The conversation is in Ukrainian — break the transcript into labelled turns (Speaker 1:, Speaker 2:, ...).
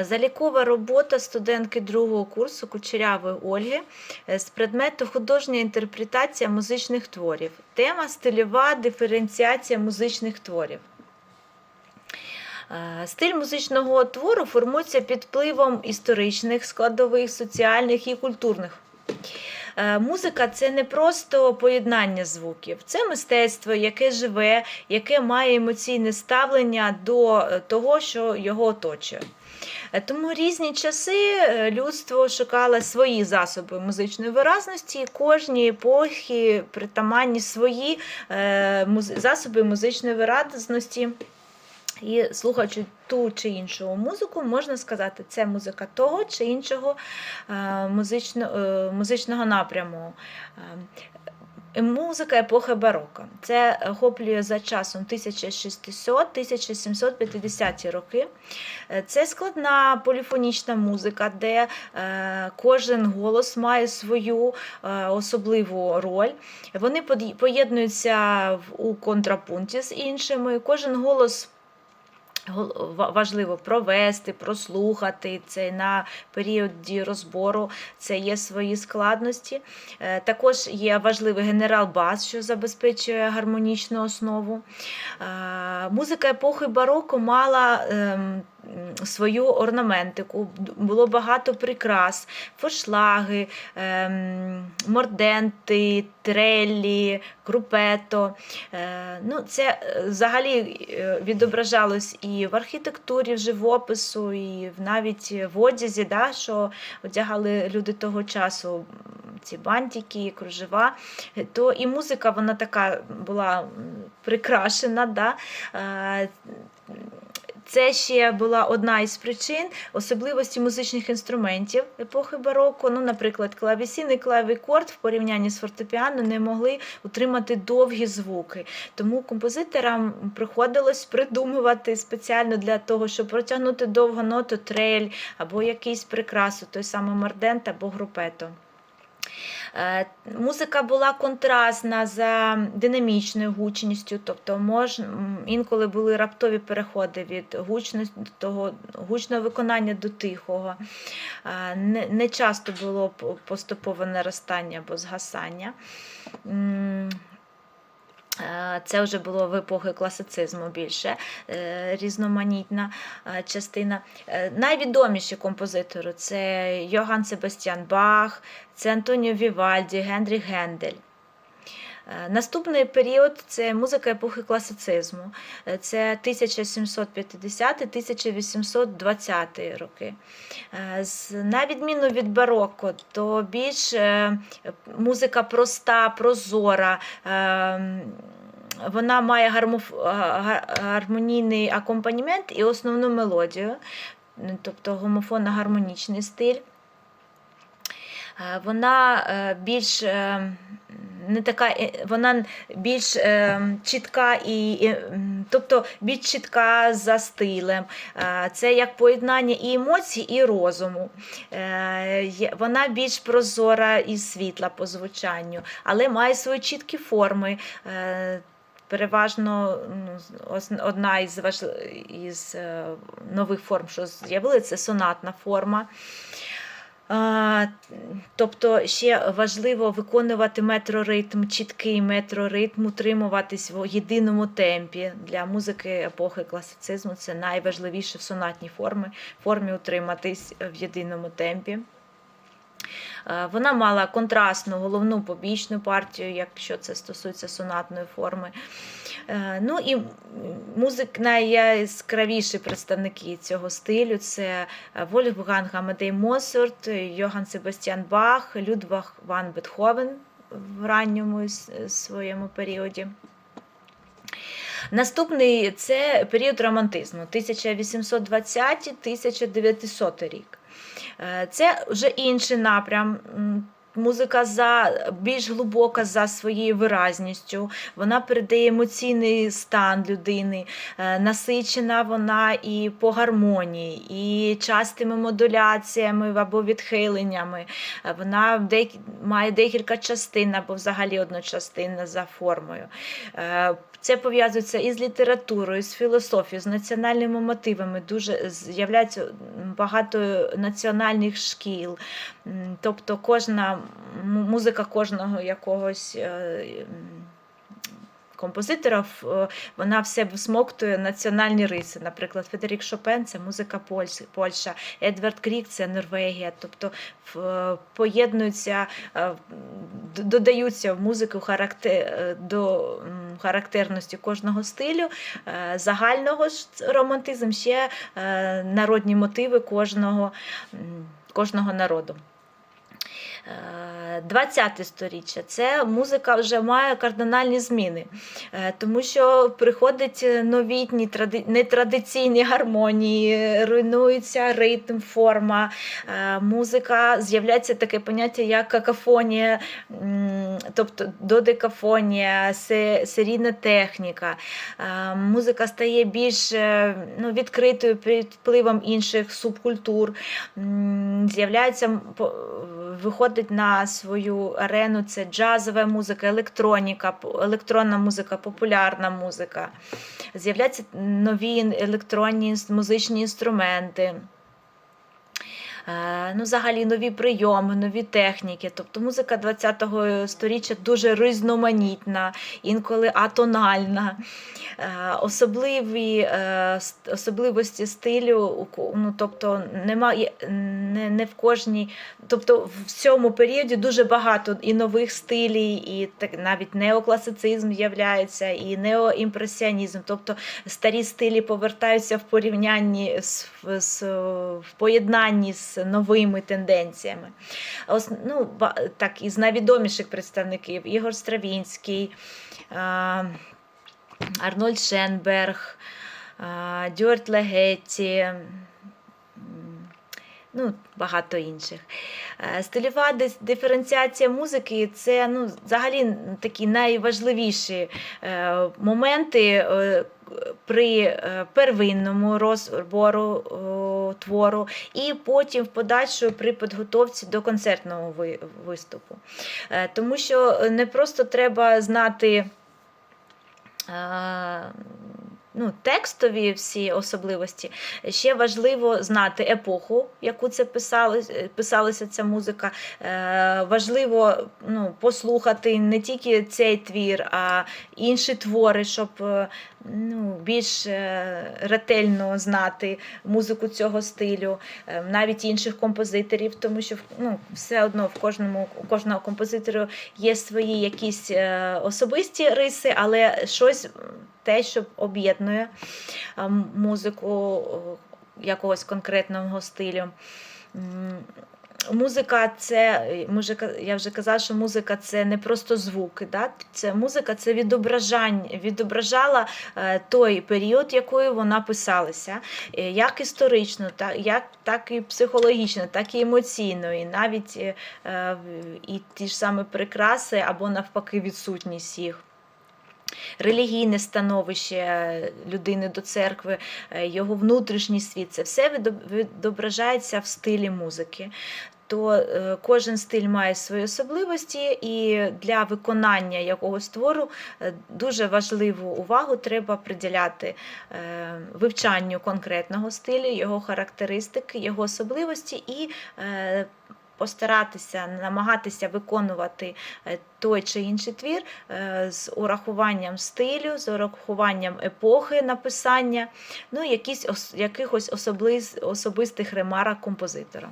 Speaker 1: Залікова робота студентки другого курсу Кучерявої Ольги е, з предмету художня інтерпретація музичних творів. Тема стильова диференціація музичних творів. Е, Стиль музичного твору формується під впливом історичних, складових, соціальних і культурних. Е, Музика це не просто поєднання звуків, це мистецтво, яке живе, яке має емоційне ставлення до того, що його оточує. Е, Тому різні часи е, людство шукало свої засоби музичної виразності, кожній епохі притаманні свої е, засоби музичної виразності. І слухаючи ту чи іншу музику, можна сказати, це музика того чи іншого музично, музичного напряму. Музика епохи бароко. Це охоплює за часом 1600-1750 роки. Е, Це складна поліфонічна музика, де е, кожен голос має свою е, особливу роль. Вони поєднуються у контрапункті з іншими. Кожен голос важливо провести, прослухати це на періоді розбору. Це є свої складності. Е, Також є важливий генерал-бас, що забезпечує гармонічну основу. Е, Музика епохи бароко мала ем, свою орнаментику, було багато прикрас, форшлаги, ем, морденти, треллі, крупето. Е, Ну, це е, взагалі е, відображалось і в архітектурі, в живопису, і навіть в одязі, да, що одягали люди того часу. Ці бантики, кружева, то і музика вона така була прикрашена. Да? Це ще була одна із причин особливості музичних інструментів епохи бароко. Ну, наприклад, клавесін і клавікорд в порівнянні з фортепіано не могли утримати довгі звуки. Тому композиторам приходилось придумувати спеціально для того, щоб протягнути довго ноту трель або якийсь прикрасу, той самий мордент або групето. Е, Музика була контрастна за динамічною гучністю, тобто мож, інколи були раптові переходи від гучності того гучного виконання до тихого. Е, не часто було поступове наростання або згасання. Е, Це вже було в епохи класицизму більше е, різноманітна е, частина. Найвідоміші композитори це Йоган Себастьян Бах, це Антоніо Вівальді, Генріх Гендель. Е, Наступний період це музика епохи класицизму. Е, Це 1750-1820 роки. Е, На відміну від бароко, то більш музика проста, прозора. е, Вона має гармонійний акомпанімент і основну мелодію, тобто гомофонно-гармонічний стиль. Е, Вона більш е, не така, е, вона більш е, чітка і, і, тобто більш чітка за стилем. Е, Це як поєднання і емоцій, і розуму. Е, Вона більш прозора і світла по звучанню, але має свої чіткі форми. Е, Переважно ну, одна із, важ... із е, нових форм, що з'явилися, це сонатна форма. Тобто ще важливо виконувати метроритм, чіткий метроритм, утримуватись в єдиному темпі. Для музики епохи класицизму це найважливіше в сонатній формі, формі утриматись в єдиному темпі. Е, Вона мала контрастну головну побічну партію, якщо це стосується сонатної форми. Е, Ну і музик найяскравіші представники цього стилю це Вольфганг Амадей Моцарт, Йоган Себастьян Бах, Людваг Ван Бетховен в ранньому своєму періоді. Наступний це період романтизму 1820-1900 рік. Е, Це вже інший напрям. Музика за більш глибока за своєю виразністю, вона передає емоційний стан людини, е, насичена вона і по гармонії, і частими модуляціями або відхиленнями. Е, Вона має декілька частин або взагалі одночастинна за формою. Е, Це пов'язується із літературою, з філософією, з національними мотивами. Дуже з'являється багато національних шкіл. Тобто кожна музика кожного якогось. е, Композитора е, вона в себе всмоктує національні риси. Наприклад, Федерік Шопен це музика Польща, Едвард Крік це Норвегія. Тобто е, поєднуються, додаються в музику характер, до характерності кожного стилю, загального романтизм, ще народні мотиви кожного, кожного народу. Е, 20 сторіччя це музика вже має кардинальні зміни, Е, тому що приходять новітні нетрадиційні гармонії, руйнується ритм, форма. Е, Музика з'являється таке поняття, як какафонія, тобто додекафонія, серійна техніка. Е, Музика стає більш ну, відкритою під впливом інших субкультур. З'являється виходить на свою арену це джазова музика, електроніка, електронна музика, популярна музика. З'являються нові електронні музичні інструменти. Е, Ну, взагалі нові прийоми, нові техніки. Тобто музика ХХ століття дуже різноманітна, інколи атональна. Е, Особливі е, особливості стилю, ну, тобто немає не, не в кожній, тобто в цьому періоді дуже багато і нових стилів, і так навіть неокласицизм з'являється, і неоімпресіонізм. Тобто старі стилі повертаються в порівнянні з, з в поєднанні з новими тенденціями. Ос, ну, так, із найвідоміших представників Ігор Стравінський. Арнольд Шенберг, Дюарт Легетті, ну, багато інших. Е, Стильова диференціація музики це ну, взагалі такі найважливіші е, моменти е, при первинному розбору о, твору, і потім в подальшому при підготовці до концертного ви- виступу. Е, Тому що не просто треба знати е, ну, текстові всі особливості. Ще важливо знати епоху, яку це писали, писалася ця музика. Е, важливо ну, послухати не тільки цей твір, а інші твори, щоб е, ну, більш е, ретельно знати музику цього стилю, е, навіть інших композиторів, тому що ну, все одно в кожному у кожного композитора є свої якісь е, особисті риси, але щось те, що об'єднує музику якогось конкретного стилю. Музика це, ми я вже казала, що музика це не просто звуки. Да? Це музика це відображання, відображала е, той період, якою вона писалася, е, як історично, так, як, так і психологічно, так і емоційно, і навіть е, і ті ж самі прикраси або навпаки відсутність їх. Релігійне становище людини до церкви, е, його внутрішній світ це все відображається в стилі музики. То е, кожен стиль має свої особливості, і для виконання якогось твору е, дуже важливу увагу треба приділяти вивчанню конкретного стилю, його характеристики, його особливості і постаратися, намагатися виконувати е, той чи інший твір е, з урахуванням стилю, з урахуванням епохи написання, ну, якісь, ос- якихось особистих ремарок композитора.